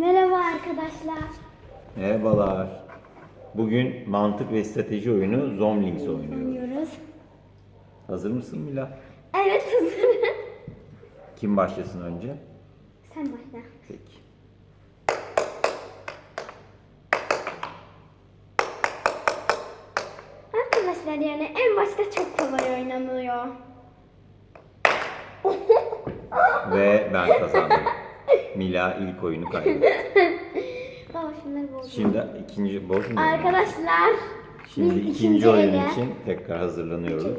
Merhaba arkadaşlar. Merhabalar. Bugün mantık ve strateji oyunu Zomlings oynuyoruz. Oynuyoruz. Hazır mısın Mila? Evet hazırım. Kim başlasın önce? Sen başla. Peki. Arkadaşlar yani en başta çok kolay oynanıyor. Ve ben kazandım. Mila ilk oyunu kaybetti. Baba şunları bozdum. Şimdi ikinci boz mu? Arkadaşlar Şimdi biz ikinci, ikinci oyun ele- için tekrar hazırlanıyoruz.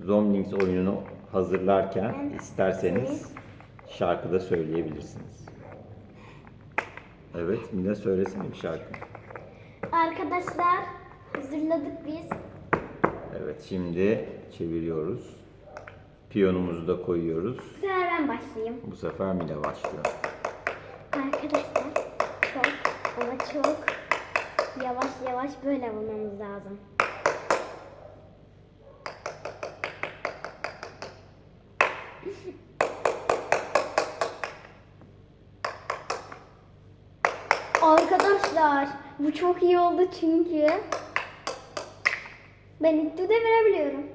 Zomlings oyununu hazırlarken isterseniz şarkı da söyleyebilirsiniz. Evet, Mila söylesene bir şarkı. Arkadaşlar hazırladık biz. Evet, şimdi çeviriyoruz. Piyonumuzu da koyuyoruz. Bu sefer ben başlayayım. Bu sefer Mila başlıyor. Arkadaşlar çok ama çok yavaş yavaş böyle bulmamız lazım. Arkadaşlar bu çok iyi oldu çünkü ben ilk de verebiliyorum.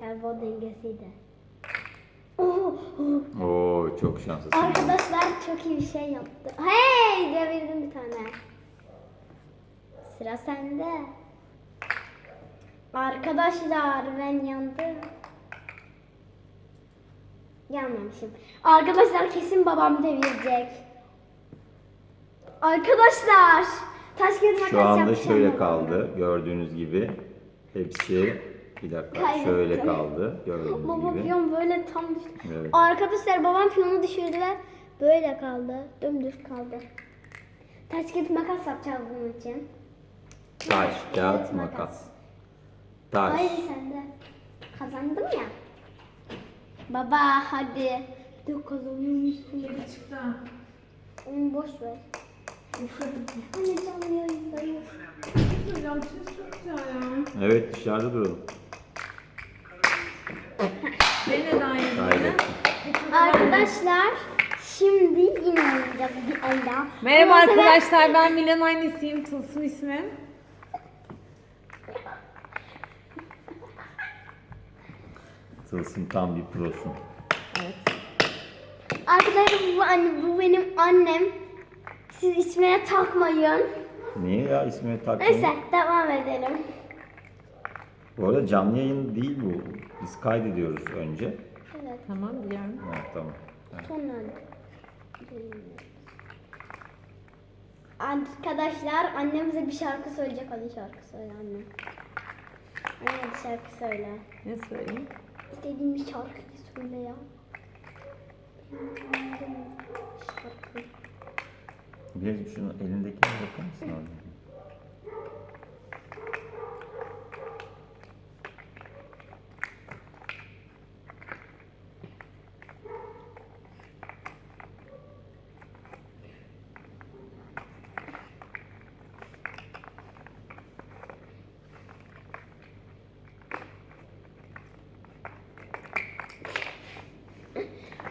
Galiba dengesiydi. Oo, çok şanslısın. Arkadaşlar çok iyi bir şey yaptı. Hey devirdim bir tane. Sıra sende. Arkadaşlar ben yandım. Yanmamışım. Arkadaşlar kesin babam devirecek. Arkadaşlar taş kağıt makas Şu anda yapacağım şöyle babamla. kaldı. Gördüğünüz gibi hepsi bir dakika Kaybettim. şöyle kaldı. Gördüğünüz Baba gibi. piyon böyle tam düştü. Evet. Arkadaşlar babam piyonu düşürdüler. Böyle kaldı. Dümdüz kaldı. Taş kağıt makas yapacağız bunun için. Taş, kağıt, makas. Taş. Hayır sen de. Kazandım ya. Baba hadi. Dur kazanıyormuşsun. Kedi çıktı. Onu boş ver. Anne canlı. Hocam siz çok güzel ya. Evet dışarıda duralım. Beni neden yedin? Kaybettim. Arkadaşlar şimdi yine oynayacağız bir daha. Merhaba Ama bu sefer- arkadaşlar ben Milan annesiyim. Tılsım ismim. Tılsım tam bir prosun. Evet. Arkadaşlar bu, anne, bu benim annem. Siz ismine takmayın. Niye ya ismini takmayın? Neyse devam edelim. Bu arada canlı yayın değil bu. Biz kaydediyoruz önce. Evet Tamam biliyorum. Ha, tamam. Evet. sonra. Arkadaşlar annem bize bir şarkı söyleyecek. Hadi şarkı söyle anne. Anne hadi şarkı söyle. Ne söyleyeyim? İstediğin bir şarkı söyle ya. Bilezim şunu elindekine bakar mısın abi?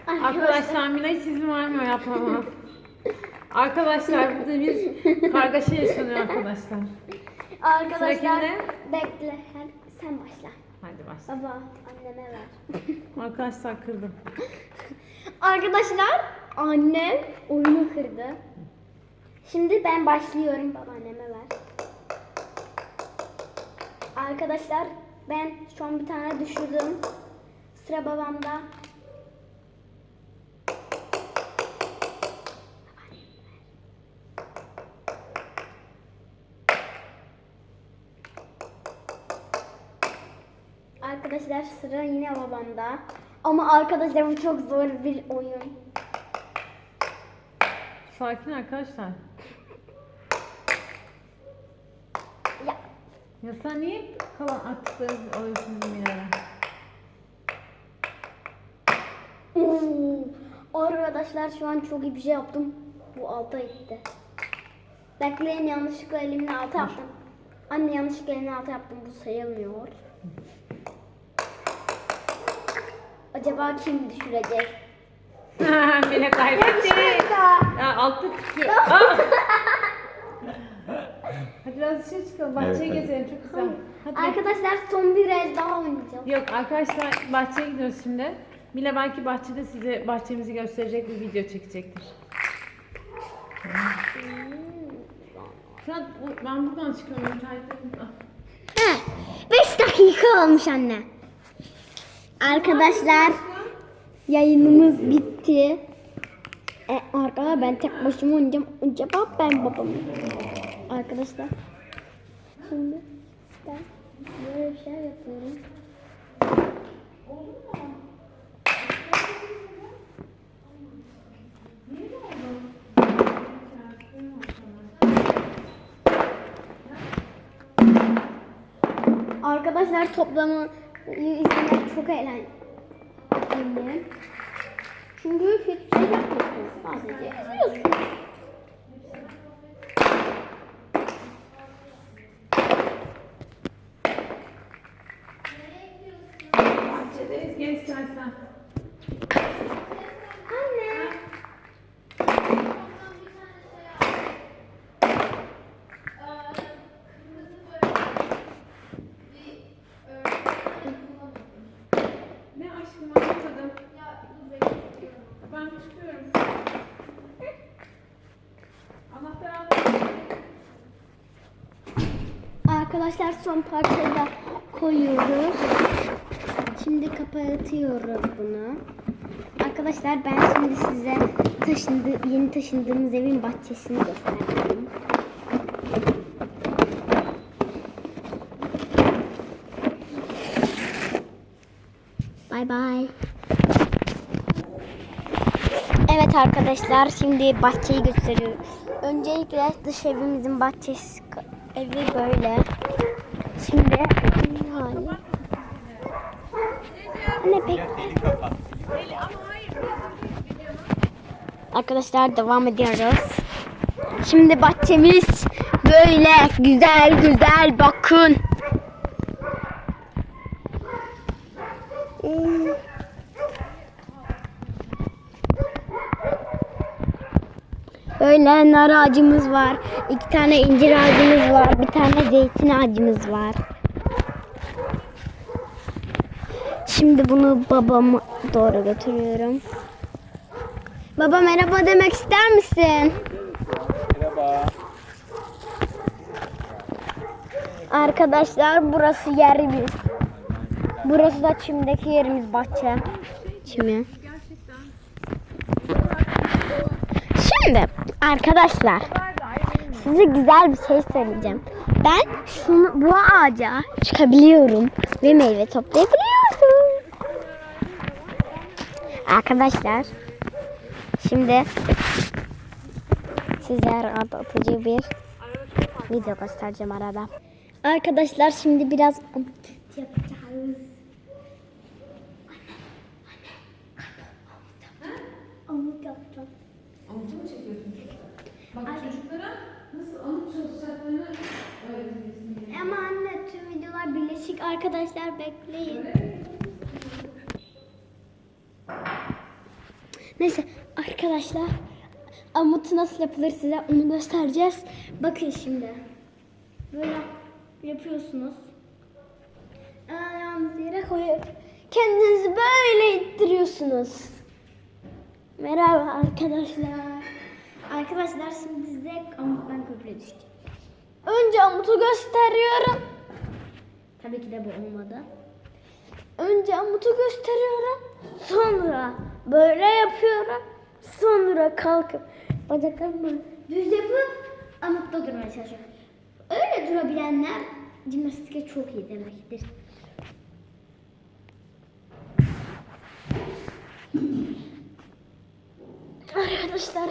Arkadaşlar Mina hiç izin vermiyor yapmama. Arkadaşlar burada bir kargaşa yaşanıyor arkadaşlar. Arkadaşlar bekle. Sen başla. Hadi başla. Baba anneme ver. Arkadaşlar kırdım. Arkadaşlar annem oyunu kırdı. Şimdi ben başlıyorum babaanneme ver. Arkadaşlar ben şu an bir tane düşürdüm. Sıra babamda. Arkadaşlar sıra yine babamda. Ama arkadaşlar bu çok zor bir oyun. Sakin arkadaşlar. Ya Ya sen niye kalan attıklarınızı alıyorsunuz Mina'ya? Oo, Arkadaşlar şu an çok iyi bir şey yaptım. Bu alta gitti. Bekleyin yanlışlıkla elimin altı yaptım. Anne yanlışlıkla elimin altı yaptım. Bu sayılmıyor. Acaba kim düşürecek? Mine kaybetti. Ya altta tutuyor. Aa! Hadi biraz dışarı çıkalım. Bahçeye Evet, hadi. gezelim. Çok güzel. Hadi. Arkadaşlar son bir el daha oynayacağım. Yok arkadaşlar bahçeye gidiyoruz şimdi. Mila belki bahçede size bahçemizi gösterecek bir video çekecektir. Fırat bu- ben buradan çıkıyorum. internetten- Ah. 5 dakika olmuş anne. Arkadaşlar yayınımız bitti. E, arkadaşlar ben tek başıma oynayacağım. Acaba ben babam. Arkadaşlar. Şimdi ben böyle bir şey yapıyorum. Arkadaşlar toplamı izlemek çok eğlenceli. Çünkü hiçbir şey yapmıyorsunuz. Sadece izliyorsunuz. Bahçedeyiz. Gel istersen. Anne. Ne aşkım anlamadım. Ben çıkıyorum. Anahtar aldım. Arkadaşlar son parçayı da koyuyoruz. Şimdi kapatıyoruz bunu. Arkadaşlar ben şimdi size taşındı, yeni taşındığımız evin bahçesini göstereyim. Bay bay. Evet arkadaşlar şimdi bahçeyi gösteriyorum. Öncelikle dış evimizin bahçesi evi böyle. Şimdi. Anne bekle. Arkadaşlar devam ediyoruz. Şimdi bahçemiz böyle güzel güzel bakın. Böyle nar ağacımız var. iki tane incir ağacımız var. Bir tane zeytin ağacımız var. Şimdi bunu babama doğru götürüyorum. Baba merhaba demek ister misin? Merhaba. Arkadaşlar burası yerimiz. Burası da çimdeki yerimiz bahçe. Çimi. Şimdi arkadaşlar size güzel bir şey söyleyeceğim. Ben şunu bu ağaca çıkabiliyorum ve meyve toplayabiliyorum. Arkadaşlar şimdi size rahatlatıcı bir video göstereceğim arada. Arkadaşlar şimdi biraz yapacağız. Amut yapacağım. Amutu mu çekiyorsun? Bak çocuklara nasıl amut çalışacaklarını öğreteceksin. Ama anne tüm videolar birleşik. Arkadaşlar bekleyin. Neyse arkadaşlar amut nasıl yapılır size onu göstereceğiz. Bakın şimdi. Böyle yapıyorsunuz. Ayağınızı yere koyup kendinizi böyle ittiriyorsunuz. Merhaba arkadaşlar. Arkadaşlar şimdi size amuttan köprüye düşeceğim. Önce amutu gösteriyorum. Tabii ki de bu olmadı. Önce amutu gösteriyorum. Sonra böyle yapıyorum. Sonra kalkıp bacaklarımı düz yapıp amutta durmaya çalışıyorum. Öyle durabilenler jimnastike çok iyi demektir. Arkadaşlar